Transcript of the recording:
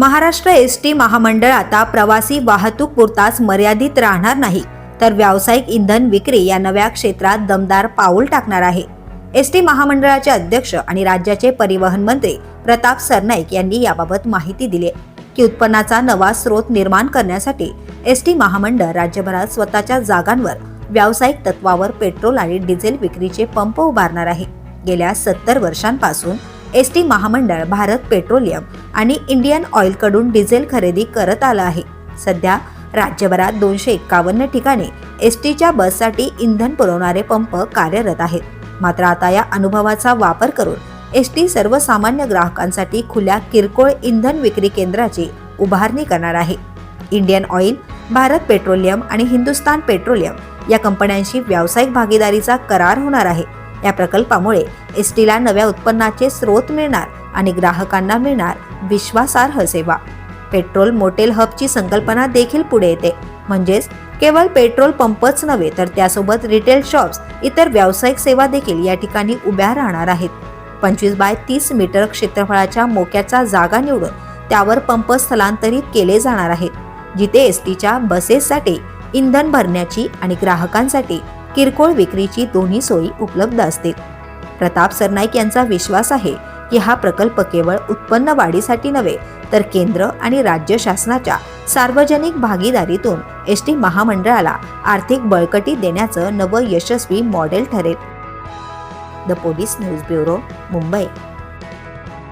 Maharashtra S T महामंडळ आता प्रवासी वाहतूक पुरताच मर्यादित राहणार नाही. तर व्यावसायिक इंधन विक्री या नव्या क्षेत्रात दमदार पाऊल टाकणार आहे. एस टी महामंडळाचे अध्यक्ष आणि राज्याचे परिवहन मंत्री प्रताप सरनाईक यांनी याबाबत माहिती दिली आहे. की उत्पन्नाचा नवा स्रोत निर्माण करण्यासाठी एस टी महामंडळ राज्यभरात स्वतःच्या जागांवर व्यावसायिक तत्वावर पेट्रोल आणि डिझेल विक्रीचे पंप उभारणार आहे. गेल्या सत्तर वर्षांपासून एस टी महामंडळ भारत पेट्रोलियम आणि इंडियन ऑइलकडून डिझेल खरेदी करत आलं आहे. सध्या राज्यभरात दोनशे एक्कावन्न ठिकाणी एस टीच्या बससाठी इंधन पुरवणारे पंप कार्यरत आहेत. मात्र आता या अनुभवाचा वापर करून एस टी सर्वसामान्य ग्राहकांसाठी खुल्या किरकोळ इंधन विक्री केंद्राची उभारणी करणार आहे. इंडियन ऑइल भारत पेट्रोलियम आणि हिंदुस्तान पेट्रोलियम या कंपन्यांशी व्यावसायिक भागीदारीचा करार होणार आहे. या प्रकल्पामुळे एस टीला नव्या उत्पन्नाचे स्रोत मिळणार आणि ग्राहकांना मिळणार विश्वासार्ह सेवा. पेट्रोल मोटेल हबची संकल्पना देखील पुढे येते. म्हणजेच केवळ पेट्रोल पंपच नव्हे तर त्यासोबत रिटेल शॉप्स इतर व्यावसायिक सेवा देखील या ठिकाणी उभ्या राहणार आहेत. पंचवीस बाय तीस मीटर क्षेत्रफळाच्या मोक्याचा जागा निवडून त्यावर पंप स्थलांतरित केले जाणार आहेत जिथे एस टीच्या बसेससाठी इंधन भरण्याची आणि ग्राहकांसाठी किरकोळ विक्रीची दोन्ही सोयी उपलब्ध असतील. प्रताप सरनाईक यांचा विश्वास आहे की हा प्रकल्प केवळ उत्पन्न वाढीसाठी नव्हे तर केंद्र आणि राज्य शासनाच्या सार्वजनिक भागीदारीतून एस टी महामंडळाला आर्थिक बळकटी देण्याचं नवं यशस्वी मॉडेल ठरेल. The police news bureau Mumbai.